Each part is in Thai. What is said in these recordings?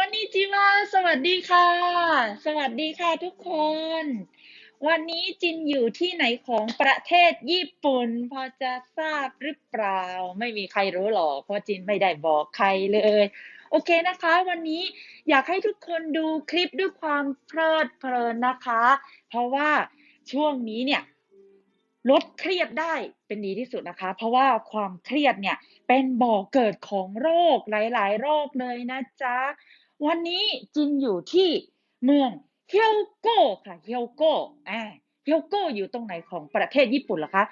อนนิจิวาสวัสดีค่ะ สวัสดีค่ะทุกคน วันนี้จินอยู่ที่ไหนของประเทศญี่ปุ่น พอจะทราบหรือเปล่า ไม่มีใครรู้หรอกเพราะจินไม่ได้บอกใครเลย โอเคนะคะ วันนี้อยากให้ทุกคนดูคลิปด้วยความเพลิดเพลินนะคะ เพราะว่าช่วงนี้เนี่ยลดเครียดได้เป็นดีที่สุดนะคะ เพราะว่าความเครียดเนี่ยเป็นบ่อกเกิดของโรคหลาย ๆ โรคเลยนะจ๊ะ วันนี้จินอยู่ที่เมืองเฮียวโก้ค่ะเฮียวโก้อ่าเฮียวโก้อยู่ตรงไหนของประเทศญี่ปุ่นเหรอคะ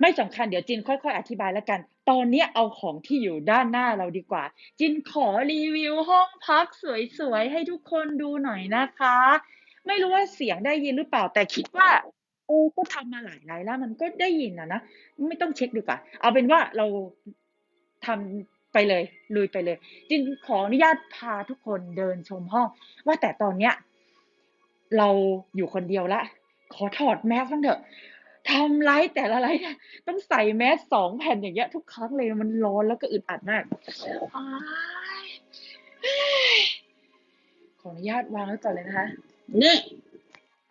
ไม่สำคัญเดี๋ยวจินค่อยๆ อธิบายแล้วกัน ตอนนี้เอาของที่อยู่ด้านหน้าเราดีกว่า จินขอรีวิวห้องพักสวยๆ ให้ทุกคนดูหน่อยนะคะ ไม่รู้ว่าเสียงได้ยินหรือเปล่าแต่คิดว่าเออก็ทำมาหลายไลฟ์แล้วมันก็ได้ยินอะนะ ไม่ต้องเช็คดีกว่า เอาเป็นว่าเราทำ ไปเลยลุยไปเลยจินขออนุญาตพาทุกคนเดินชมห้อง ว่าแต่ตอนเนี้ยเราอยู่คนเดียวละ ขอถอดแมสบ้างเถอะทำไลฟ์แต่ละไลฟ์เนี่ยต้องใส่แมสสองแผ่นอย่างเงี้ยทุกครั้งเลยมันร้อนแล้วก็อึดอัดมากอ้ายขออนุญาตวางไว้ก่อนเลยนะคะนี่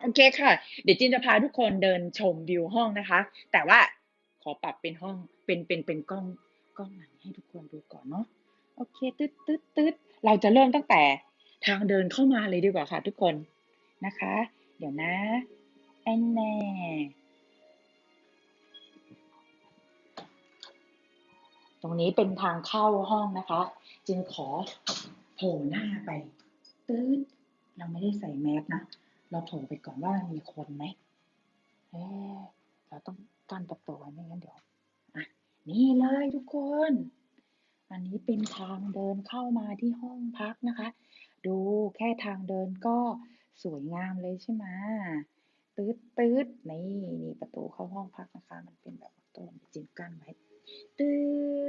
โอเคค่ะ เดี๋ยวจินจะพาทุกคนเดินชมวิวห้องนะคะ แต่ว่าขอปรับเป็นห้องเป็นเป็นเป็นกล้องกล้องหลัง ให้ทุกคนดูก่อนเนาะโอเคตึ๊ดตึ๊ดตึ๊ดเราจะเริ่มตั้งแต่ทางเดินเข้ามาเลยดีกว่าค่ะ ทุกคนนะคะ เดี๋ยวนะแอนแน่ตรงนี้เป็นทางเข้าห้องนะคะ จึงขอโผล่หน้าไปตืดเราไม่ได้ใส่แมสนะ เราโผล่ไปก่อนว่ามีคนไหมเอ๊เราต้องกั้นประตูไว้ไม่งั้นเดี๋ยว นี่เลยทุกคน อันนี้เป็นทางเดินเข้ามาที่ห้องพักนะคะ ดูแค่ทางเดินก็สวยงามเลยใช่ไหมตืดตืดนี่นี่ประตูเข้าห้องพักนะคะ มันเป็นแบบประตูจินกั้นไว้ตื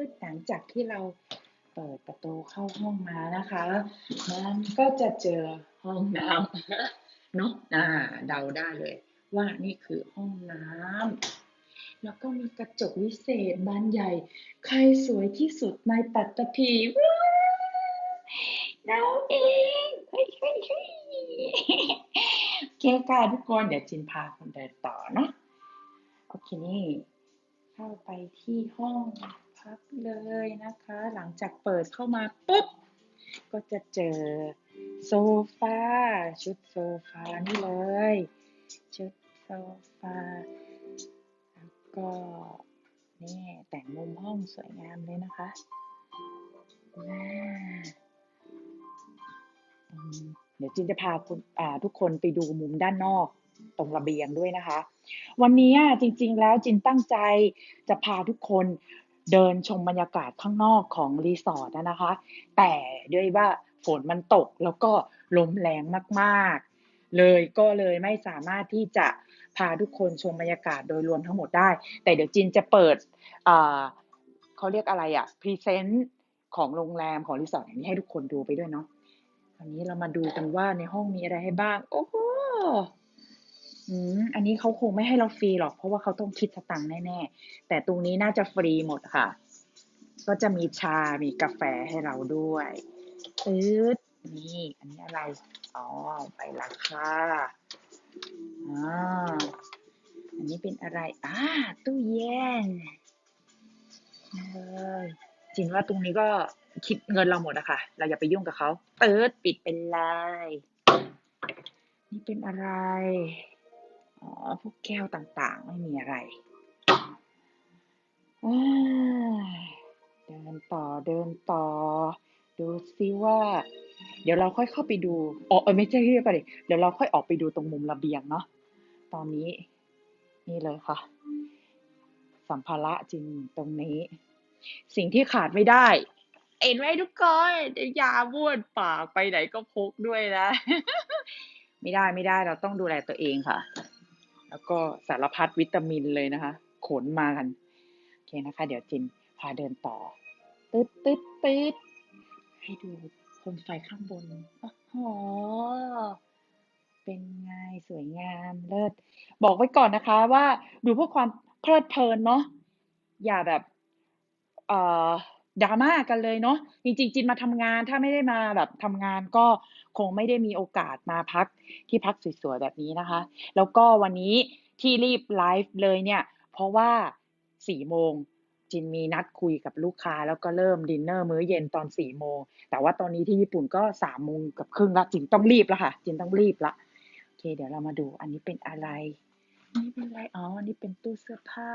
ดหลังจากที่เราเปิดประตูเข้าห้องมานะคะ มันก็จะเจอห้องน้ำเนาะอ่าเดาได้เลย ว่านี่คือห้องน้ำ แล้วก็มีกระจกวิเศษบานใหญ่ ใครสวยที่สุดในปัตตภีว้าวเราเองเฮ้ยเฮ้ยเฮ้ยโอเคค่ะทุกคนเดี๋ยวจินพาคนเดินต่อเนาะโอเคนี่เข้าไปที่ห้องพักเลยนะคะ หลังจากเปิดเข้ามาปุ๊บก็จะเจอโซฟาชุดโซฟานี่เลย ชุดโซฟาแล้ว ก็นี่แต่งมุมห้องสวยงามเลยนะคะว้าเดี๋ยวจินจะพาคุณอ่าทุกคนไปดูมุมด้านนอกตรงระเบียงด้วยนะคะ วันนี้จริง ๆ แล้วจินตั้งใจจะพาทุกคนเดินชมบรรยากาศข้างนอกของรีสอร์ทนะคะ แต่ด้วยว่าฝนมันตกแล้วก็ลมแรงมากๆ เลยก็เลยไม่สามารถที่จะพาทุกคนชมบรรยากาศโดยรวมทั้งหมดได้ แต่เดี๋ยวจินจะเปิดเขาเรียกอะไรอะพรีเซนต์ของโรงแรมของรีสอร์ทแห่งนี้ให้ทุกคนดูไปด้วยเนาะวันนี้เรามาดูกันว่าในห้องมีอะไรให้บ้าง โอ้โหอืมอันนี้เขาคงไม่ให้เราฟรีหรอก เพราะว่าเขาต้องคิดสตังค์แน่ๆ แต่ตรงนี้น่าจะฟรีหมดค่ะ ก็จะมีชา มีกาแฟให้เราด้วยตืดนี่ อันนี้อะไร อ๋อ ไปราคาอ่าอันนี้เป็นอะไร อ่า ตู้เย็นเจริงว่าตรงนี้ก็คิดเงินเราหมดอะค่ะ เราอย่าไปยุ่งกับเขา เติร์ดปิดเป็นลาย นี่เป็นอะไร อ๋อ พวกแก้วต่างๆ ไม่มีอะไรว้าเดินต่อ เดินต่อ ดูซิว่า เดี๋ยวเราค่อยเข้าไปดูอ๋อไม่ใช่เรียกไปดิเดี๋ยวเราค่อยออกไปดูตรงมุมระเบียงเนาะตอนนี้ นี่เลยค่ะ สัมภาระจริงตรงนี้ สิ่งที่ขาดไม่ได้เอ็นไว้ทุกคนยาบ้วนปากไปไหนก็พกด้วยนะ ไม่ได้ไม่ได้เราต้องดูแลตัวเองค่ะ แล้วก็สารพัดวิตามินเลยนะคะ ขนมากัน โอเคนะคะ เดี๋ยวจินพาเดินต่อ ตึ๊ดตึ๊ดตึ๊ด ให้ดูโคมไฟข้างบนโอ้โหเป็นไงสวยงามเลิศ บอกไว้ก่อนนะคะว่าดูเพื่อความเพลิดเพลินเนาะอย่าแบบเอ่อดราม่ากันเลยเนาะจริงๆจินมาทำงานถ้าไม่ได้มาแบบทำงานก็คงไม่ได้มีโอกาสมาพักที่พักสวยๆแบบนี้นะคะ แล้วก็วันนี้ที่รีบไลฟ์เลยเนี่ย เพราะว่าสี่โมง จินมีนัดคุยกับลูกค้า แล้วก็เริ่มดินเนอร์มื้อเย็นตอนสี่โมงแต่ว่าตอนนี้ที่ญี่ปุ่นก็สามโมงกับครึ่งละจินต้องรีบแล้วค่ะ จินต้องรีบละโอเค เดี๋ยวเรามาดูอันนี้เป็นอะไรนนี้เป็นอะไรอ๋ออันนี้เป็นตู้เสื้อผ้า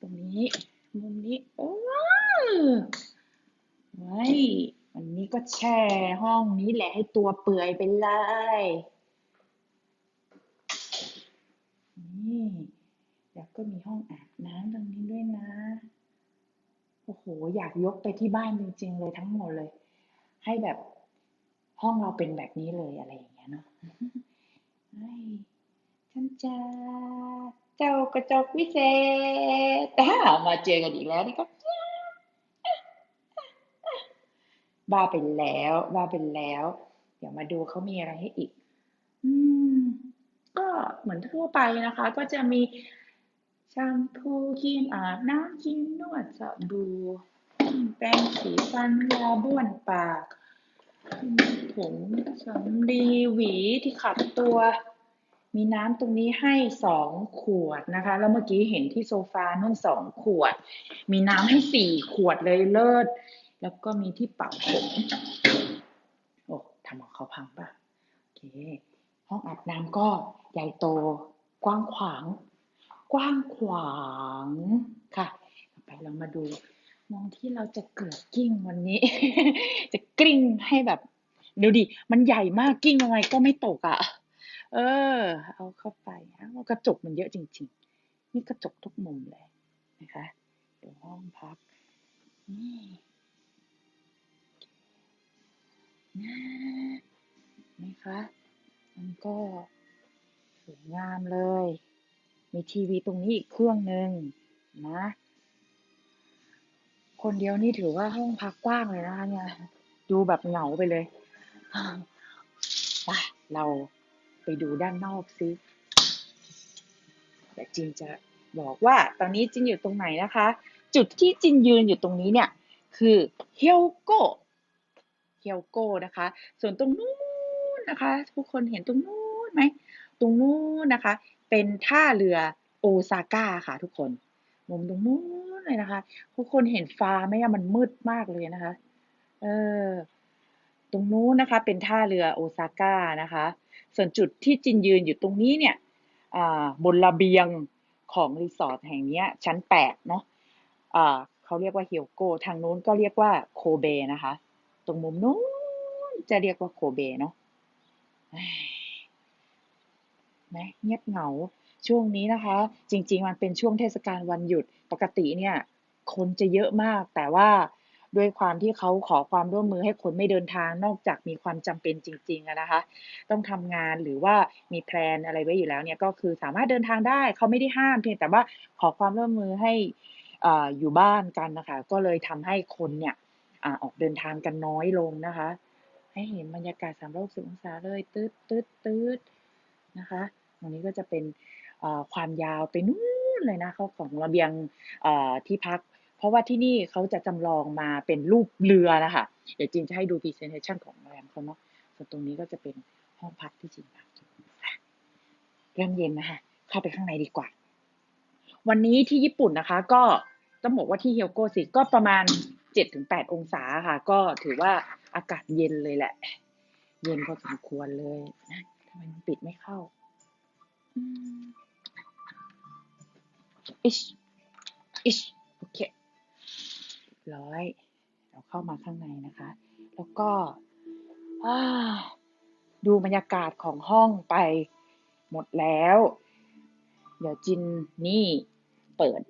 ตรงนี้ มุมนี้โอ้ไว้วันนี้ก็แช่ห้องนี้แหละให้ตัวเปื่อยไปเลย นี่แล้ว ก็มีห้องอาบน้ำตรงนี้ด้วยนะ โอ้โห อยากยกไปที่บ้านจริง ๆ เลยทั้งหมดเลย ให้แบบห้องเราเป็นแบบนี้เลยอะไรอย่างเงี้ยเนาะเฮ้ยฉันจะเจ้ากระจกวิเศษแต่มาเจอกันอีกแล้วนี่ก็บ้าไปแล้วบ้าไปแล้ว เดี๋ยวมาดูเขามีอะไรให้อีก อืม ก็เหมือนทั่วไปนะคะ ก็จะมี แชมพูครีมอาบน้ำครีมนวดสบู่แปรงสีฟันยาบ้วนปากผงสำลีหวีที่ขัดตัว มีน้ำตรงนี้ให้สองขวดนะคะ แล้วเมื่อกี้เห็นที่โซฟานู่นสองขวด มีน้ำให้สี่ขวดเลยเลิศ แล้วก็มีที่เป่าผมโอ้ทำของเขาพังปะโอเค ห้องอาบน้ำก็ใหญ่โตกว้างขวาง กว้างขวางค่ะ ต่อไปเรามาดูมองที่เราจะเกิดกิ้งวันนี้ จะกลิ้งให้แบบดูดิมันใหญ่มากกิ้งยังไงก็ไม่ตกอะ เออ เอาเข้าไปเอากระจกมันเยอะจริงๆนี่กระจกทุกมุมเลยนะคะดูห้องพักนี่นะนะคะมันก็สวยงามเลย มีทีวีตรงนี้อีกเครื่องหนึ่งนะ คนเดียวนี่ถือว่าห้องพักกว้างเลยนะคะเนี่ย ดูแบบเหงาไปเลยไปเราไปดูด้านนอกซิแต่จินจะบอกว่าตอนนี้จินอยู่ตรงไหนนะคะ จุดที่จินยืนอยู่ตรงนี้เนี่ย คือเฮียวโกเฮียวโกนะคะ ส่วนตรงนู้นนะคะ ทุกคนเห็นตรงนู้นไหม ตรงนู้นนะคะ เป็นท่าเรือโอซาก้าค่ะทุกคน มุมตรงนู้นเลยนะคะ ทุกคนเห็นฟ้าไหมอะมันมืดมากเลยนะคะ เออ ตรงนู้นนะคะ เป็นท่าเรือโอซาก้านะคะ ส่วนจุดที่จินยืนอยู่ตรงนี้เนี่ยบนระเบียงของรีสอร์ทแห่งนี้ชั้นแปดเนาะะเขาเรียกว่าเฮียวโก ทางนู้นก็เรียกว่าโคเบนะคะ ตรงมุมนู้นจะเรียกว่าโคเบเนาะ ไหมเงียบเหงา ช่วงนี้นะคะ จริง ๆ มันเป็นช่วงเทศกาลวันหยุดปกติเนี่ย คนจะเยอะมาก แต่ว่าด้วยความที่เขาขอความร่วมมือให้คนไม่เดินทางนอกจากมีความจำเป็นจริงๆนะคะ ต้องทำงานหรือว่ามีแพลนอะไรไว้อยู่แล้วเนี่ยก็คือสามารถเดินทางได้เขาไม่ได้ห้ามเพียงแต่ว่าขอความร่วมมือให้อยู่บ้านกันนะคะ ก็เลยทำให้คนเนี่ยออกเดินทางกันน้อยลงนะคะ ให้เห็นบรรยากาศสามร้อยสิบองศาเลยตืดตืดตืดนะคะ ตรงนี้ก็จะเป็นความยาวไปนู่นเลยนะเขาของระเบียงที่พัก เพราะว่าที่นี่เขาจะจำลองมาเป็นรูปเรือนะคะเดี๋ยวจินจะให้ดูพรีเซนเทชันของโรงแรมเขาเนาะส่วนตรงนี้ก็จะเป็นห้องพักที่จินพักเริ่มเย็นนะคะเข้าไปข้างในดีกว่า วันนี้ที่ญี่ปุ่นนะคะ ก็ต้องบอกว่าที่เฮียวโกสิก็ประมาณเจ็ดถึงแปดองศาค่ะ ก็ถือว่าอากาศเย็นเลยแหละ เย็นพอสมควรเลยนะทำไมมันปิดไม่เข้า อิช อิช โอเค ร้อย เราเข้ามาข้างในนะคะ แล้วก็ดูบรรยากาศของห้องไปหมดแล้ว เดี๋ยวจินนี่เปิด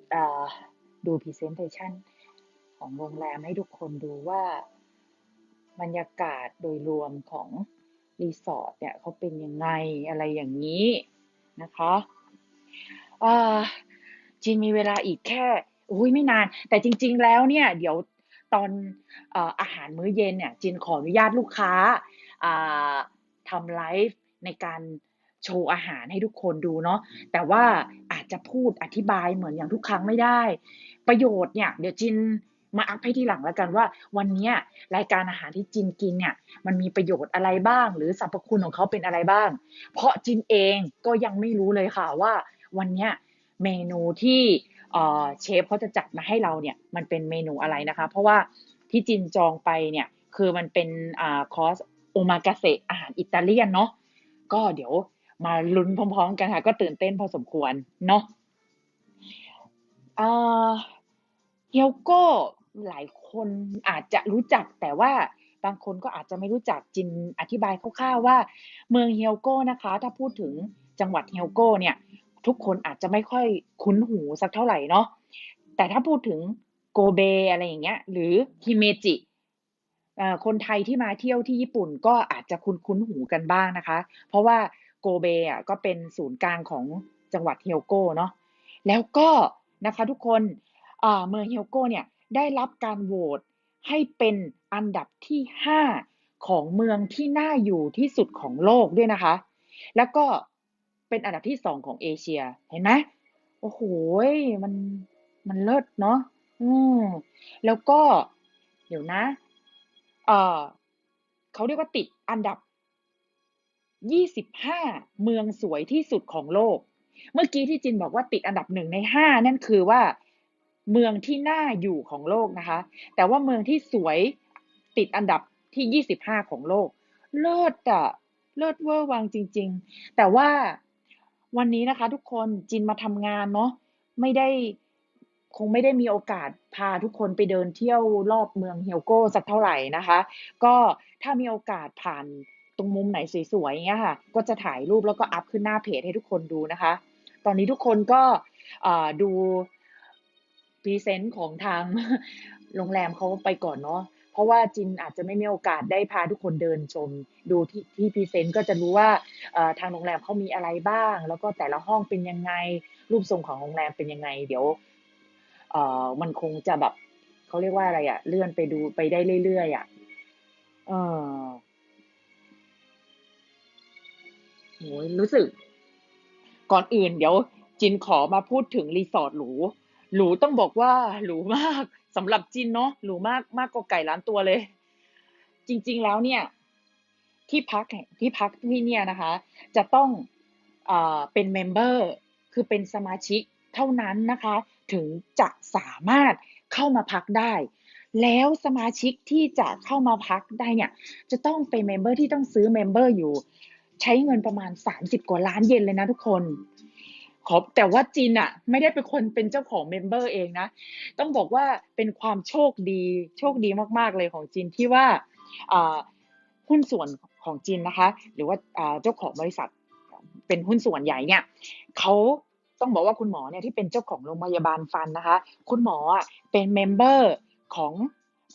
ดูพรีเซนเทชันของโรงแรมให้ทุกคนดูว่าบรรยากาศโดยรวมของรีสอร์ทเนี่ยเขาเป็นยังไงอะไรอย่างนี้ นะคะจินมีเวลาอีกแค่อุ้ยไม่นาน แต่จริง ๆ แล้วเนี่ย เดี๋ยวตอนอาหารมื้อเย็นเนี่ยจินขออนุญาตลูกค้าทำไลฟ์ในการโชว์อาหารให้ทุกคนดูเนาะแต่ว่าอาจจะพูดอธิบายเหมือนอย่างทุกครั้งไม่ได้ ประโยชน์เนี่ย เดี๋ยวจิน มาอัพให้ทีหลังแล้วกันว่า วันนี้รายการอาหารที่จินกินเนี่ยมันมีประโยชน์อะไรบ้าง หรือสรรพคุณของเขาเป็นอะไรบ้าง เพราะจินเองก็ยังไม่รู้เลยค่ะว่า วันนี้เมนูที่เชฟเขาจะจัดมาให้เราเนี่ยมันเป็นเมนูอะไรนะคะ เพราะว่าที่จินจองไปเนี่ยคือมันเป็นอคอร์สโอมากาเสะอาหารอิตาเลียนเนาะก็เดี๋ยวมาลุ้นพร้อมๆกันค่ะก็ตื่นเต้นพอสมควรเนาะอ่าเฮียวโก้ หลายคนอาจจะรู้จักแต่ว่าบางคนก็อาจจะไม่รู้จักจินอธิบายคร่าวๆว่า เมืองเฮียวโก้นะคะ ถ้าพูดถึงจังหวัดเฮียวโก้เนี่ย ทุกคนอาจจะไม่ค่อยคุ้นหูสักเท่าไหร่เนาะแต่ถ้าพูดถึงโกเบอะไรอย่างเงี้ย หรือฮิเมจิอ่อคนไทยที่มาเที่ยวที่ญี่ปุ่นก็อาจจะคุ้นคุ้นหูกันบ้างนะคะ เพราะว่าโกเบอะก็เป็นศูนย์กลางของจังหวัดเฮียวโก้เนาะแล้วก็นะคะทุกคนอ่าเมืองเฮียวโก้เนี่ย ได้รับการโหวตให้เป็นอันดับที่ 5 ของเมืองที่น่าอยู่ที่สุดของโลกด้วยนะคะ แล้วก็เป็นอันดับที่สองของเอเชีย เห็นไหมโอ้โหมันมันเลิศเนาะอืมแล้วก็เดี๋ยวนะ เออเขาเรียกว่าติดอันดับ 25 เมืองสวยที่สุดของโลก เมื่อกี้ที่จินบอกว่าติดอันดับหนึ่งในห้านั่นคือว่า เมืองที่น่าอยู่ของโลกนะคะ แต่ว่าเมืองที่สวยติดอันดับที่ 25 ของโลก เลิศอะเลิศเวอร์วังจริง ๆ แต่ว่าวันนี้นะคะ ทุกคนจินมาทำงานเนาะไม่ได้คงไม่ได้มีโอกาสพาทุกคนไปเดินเที่ยวรอบเมืองเฮียวโก้สักเท่าไหร่นะคะ ก็ถ้ามีโอกาสผ่านตรงมุมไหนสวยๆอย่างเงี้ยค่ะ ก็จะถ่ายรูปแล้วก็อัพขึ้นหน้าเพจให้ทุกคนดูนะคะ ตอนนี้ทุกคนก็ดู พรีเซนต์ของทางโรงแรมเขาไปก่อนเนาะเพราะว่าจินอาจจะไม่มีโอกาสได้พาทุกคนเดินชม ดูที่ที่พรีเซนต์ก็จะรู้ว่าทางโรงแรมเขามีอะไรบ้าง แล้วก็แต่ละห้องเป็นยังไง รูปทรงของโรงแรมเป็นยังไง เดี๋ยวมันคงจะแบบเขาเรียกว่าอะไรอะเลื่อนไปดูไปได้เรื่อยๆอะเออโหยรู้สึก ก่อนอื่นเดี๋ยวจินขอมาพูดถึงรีสอร์ทหรู หรูต้องบอกว่าหรูมากสำหรับจินเนาะหรูมากมากกว่าไก่ล้านตัวเลย จริง ๆแล้วเนี่ย ที่พักแห่งที่พักที่เนี่ยนะคะ จะต้องเอ่อเป็นเมมเบอร์คือเป็นสมาชิกเท่านั้นนะคะ ถึงจะสามารถเข้ามาพักได้ แล้วสมาชิกที่จะเข้ามาพักได้เนี่ย จะต้องเป็นเมมเบอร์ที่ต้องซื้อเมมเบอร์อยู่ ใช้เงินประมาณ 30 กว่าล้านเยนเลยนะทุกคน ขอแต่ว่าจินอะไม่ได้เป็นคนเป็นเจ้าของเมมเบอร์เองนะ ต้องบอกว่าเป็นความโชคดีโชคดีมากๆเลยของจินที่ว่าหุ้นส่วนของจินนะคะ หรือว่าเจ้าของบริษัทเป็นหุ้นส่วนใหญ่เนี่ยเขาต้องบอกว่าคุณหมอเนี่ยที่เป็นเจ้าของโรงพยาบาลฟันนะคะ คุณหมออะเป็นเมมเบอร์ของ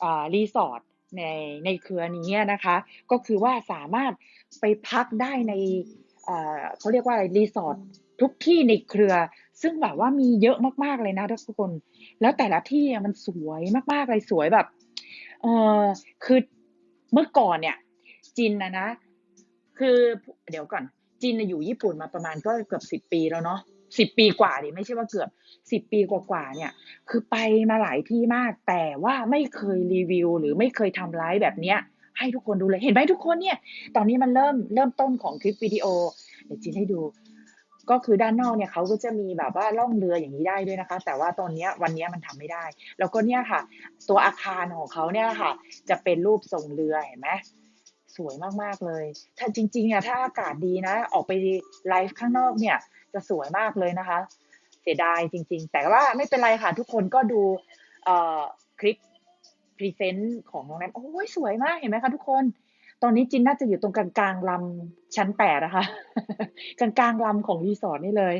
อรีสอร์ทในในเครือนี้นะคะ ก็คือว่าสามารถไปพักได้ในเขาเรียกว่าอะไรรีสอร์ท ทุกที่ในเครือ ซึ่งแบบว่ามีเยอะมากๆเลยนะทุกคน แล้วแต่ละที่มันสวยมากๆเลยสวยแบบเออคือเมื่อก่อนเนี่ย จินนะนะ คือเดี๋ยวก่อน จินอยู่ญี่ปุ่นมาประมาณก็เกือบสิบปีแล้วเนาะสิบปีกว่าดิไม่ใช่ว่าเกือบสิบปีกว่าๆเนี่ย คือไปมาหลายที่มาก แต่ว่าไม่เคยรีวิว หรือไม่เคยทำไลฟ์แบบเนี้ย ให้ทุกคนดูเลยเห็นไหมทุกคนเนี่ย ตอนนี้มันเริ่มเริ่มต้นของคลิปวิดีโอ เดี๋ยวจินให้ดู ก็คือด้านนอกเนี่ยเขาก็จะมีแบบว่าล่องเรืออย่างนี้ได้ด้วยนะคะ แต่ว่าตอนนี้วันนี้มันทำไม่ได้ แล้วก็เนี่ยค่ะ ตัวอาคารของเขาเนี่ยค่ะ จะเป็นรูปทรงเรือเห็นไหมสวยมากๆเลย ถ้าจริงๆอะถ้าอากาศดีนะ ออกไปไลฟ์ข้างนอกเนี่ย จะสวยมากเลยนะคะ เสียดายจริง ๆ แต่ว่าไม่เป็นไรค่ะ ทุกคนก็ดูคลิปพรีเซนต์ของโรงแรมโอ้ยสวยมากเห็นไหมคะทุกคน ตอนนี้จินน่าจะอยู่ตรงกลางๆลำชั้นแปดนะคะกลางๆลำของรีสอร์ทนี่เลย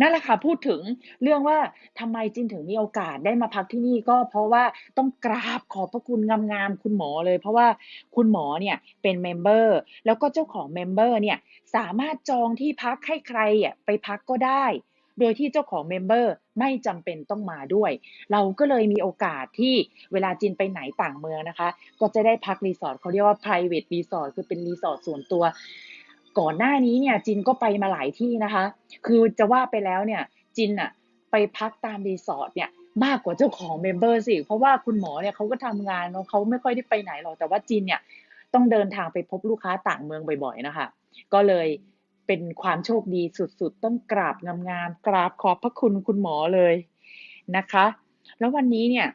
นั่นแหละค่ะพูดถึงเรื่องว่าทำไมจินถึงมีโอกาสได้มาพักที่นี่ก็เพราะว่าต้องกราบขอบพระคุณงามๆคุณหมอเลย เพราะว่าคุณหมอเนี่ยเป็นเมมเบอร์แล้วก็เจ้าของเมมเบอร์เนี่ยสามารถจองที่พักให้ใครอะไปพักก็ได้ โดยที่เจ้าของเมมเบอร์ไม่จำเป็นต้องมาด้วย เราก็เลยมีโอกาสที่เวลาจินไปไหนต่างเมืองนะคะ ก็จะได้พักรีสอร์ทเขาเรียกว่า private resort คือเป็นรีสอร์ทส่วนตัว ก่อนหน้านี้เนี่ยจินก็ไปมาหลายที่นะคะ คือจะว่าไปแล้วเนี่ยจินอะไปพักตามรีสอร์ทเนี่ยมากกว่าเจ้าของเมมเบอร์สิเพราะว่าคุณหมอเนี่ยเขาก็ทำงานเนาะเขาไม่ค่อยได้ไปไหนหรอกแต่ว่าจินเนี่ยต้องเดินทางไปพบลูกค้าต่างเมืองบ่อยๆนะคะ ก็เลย เป็นความโชคดีสุดๆ ต้องกราบงามๆ กราบขอบพระคุณคุณหมอเลยนะคะ แล้ววันนี้เนี่ย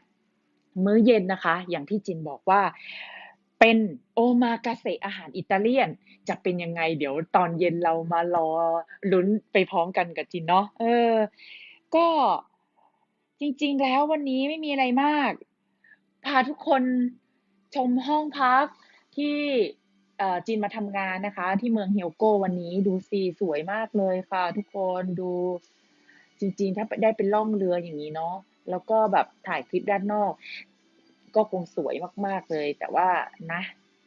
มื้อเย็นนะคะ อย่างที่จินบอกว่าเป็นโอมากาเสะอาหารอิตาเลียน จะเป็นยังไง เดี๋ยวตอนเย็นเรามารอลุ้นไปพร้อมกันกับจินเนาะเออ ก็จริงๆแล้ววันนี้ไม่มีอะไรมาก พาทุกคนชมห้องพักที่ จินมาทำงานนะคะ ที่เมืองเฮียวโกวันนี้ดูสิสวยมากเลยค่ะ ทุกคนดูจริงๆ ถ้าได้เป็นล่องเรืออย่างนี้เนาะแล้วก็แบบถ่ายคลิปด้านนอก ก็คงสวยมากๆเลย แต่ว่านะ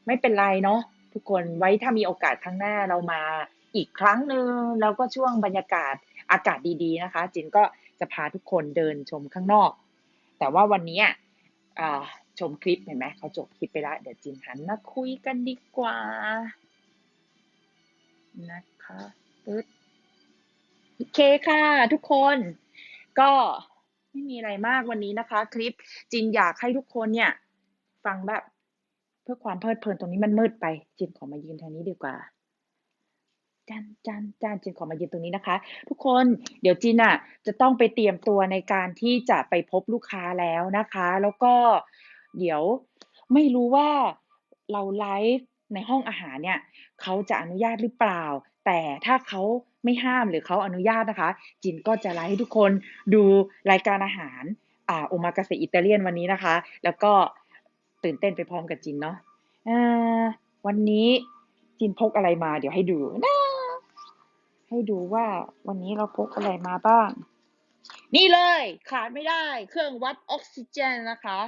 ไม่เป็นไรเนาะทุกคนไว้ถ้ามีโอกาสข้างหน้าเรามาอีกครั้งหนึ่งแล้วก็ช่วงบรรยากาศอากาศดีๆนะคะจินก็จะพาทุกคนเดินชมข้างนอก แต่ว่าวันนี้อ่า ชมคลิปเห็นไหมเขาจบคลิปไปแล้วเดี๋ยวจินหันมาคุยกันดีกว่า นะคะปึ๊ดโอเคค่ะ ทุกคนก็ไม่มีอะไรมากวันนี้นะคะ คลิปจินอยากให้ทุกคนเนี่ย ฟังแบบ เพื่อความเพลิดเพลินตรงนี้มันมืดไป จินขอมายืนทางนี้ดีกว่าจานจานจานจินขอมายืนตรงนี้นะคะ ทุกคนเดี๋ยวจินอะจะต้องไปเตรียมตัวในการที่จะไปพบลูกค้าแล้วนะคะ แล้วก็ เดี๋ยวไม่รู้ว่าเราไลฟ์ในห้องอาหารเนี่ยเขาจะอนุญาตหรือเปล่า แต่ถ้าเขาไม่ห้ามหรือเขาอนุญาตนะคะ จินก็จะไลฟ์ให้ทุกคนดูรายการอาหารอ่าโอมากาเสอิตาเลียนวันนี้นะคะ แล้วก็ตื่นเต้นไปพร้อมกับจินเนาะวันนี้จินพกอะไรมา เดี๋ยวให้ดูนะให้ดูว่าวันนี้เราพกอะไรมาบ้าง นี่เลยขาดไม่ได้เครื่องวัดออกซิเจนนะคะ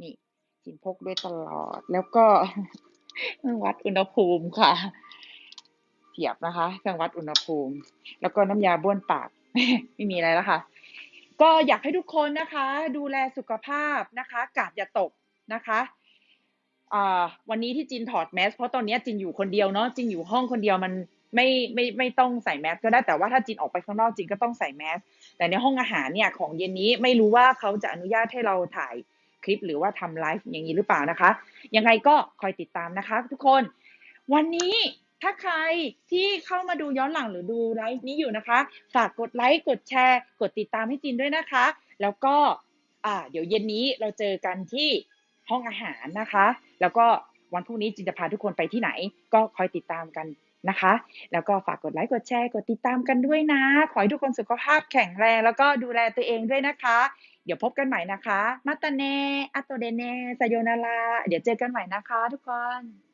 นี่จินพกด้วยตลอด แล้วก็เครื่องวัดอุณหภูมิค่ะ เทียบนะคะเครื่องวัดอุณหภูมิ แล้วก็น้ำยาบ้วนปาก ไม่มีอะไรแล้วค่ะ ก็อยากให้ทุกคนนะคะ ดูแลสุขภาพนะคะ กาดอย่าตกนะคะวันนี้ที่จินถอดแมสเพราะตอนนี้จินอยู่คนเดียวเนาะจินอยู่ห้องคนเดียวมันไม่ไม่ไม่ต้องใส่แมสก็ได้แต่ว่าถ้าจินออกไปข้างนอกจินก็ต้องใส่แมสแต่ในห้องอาหารเนี่ยของเย็นนี้ไม่รู้ว่าเขาจะอนุญาตให้เราถ่าย ลิปหรือว่าทำไลฟ์อย่างนี้หรือเปล่านะคะ ยังไงก็คอยติดตามนะคะ ทุกคน วันนี้ถ้าใครที่เข้ามาดูย้อนหลังหรือดูไลฟ์นี้อยู่นะคะ ฝากกดไลค์กดแชร์ กดติดตามให้จินด้วยนะคะ แล้วก็อ่าเดี๋ยวเย็นนี้เราเจอกันที่ห้องอาหารนะคะ แล้วก็วันพรุ่งนี้จินจะพาทุกคนไปที่ไหน ก็คอยติดตามกัน นะคะ แล้วก็ฝากกดไลค์กดแชร์กดติดตามกันด้วยนะ ขอให้ทุกคนสุขภาพแข็งแรง แล้วก็ดูแลตัวเองด้วยนะคะ เดี๋ยวพบกันใหม่นะคะมาตาเนอัตโตเดเนสโยนาราเดี๋ยวเจอกันใหม่นะคะ ทุกคน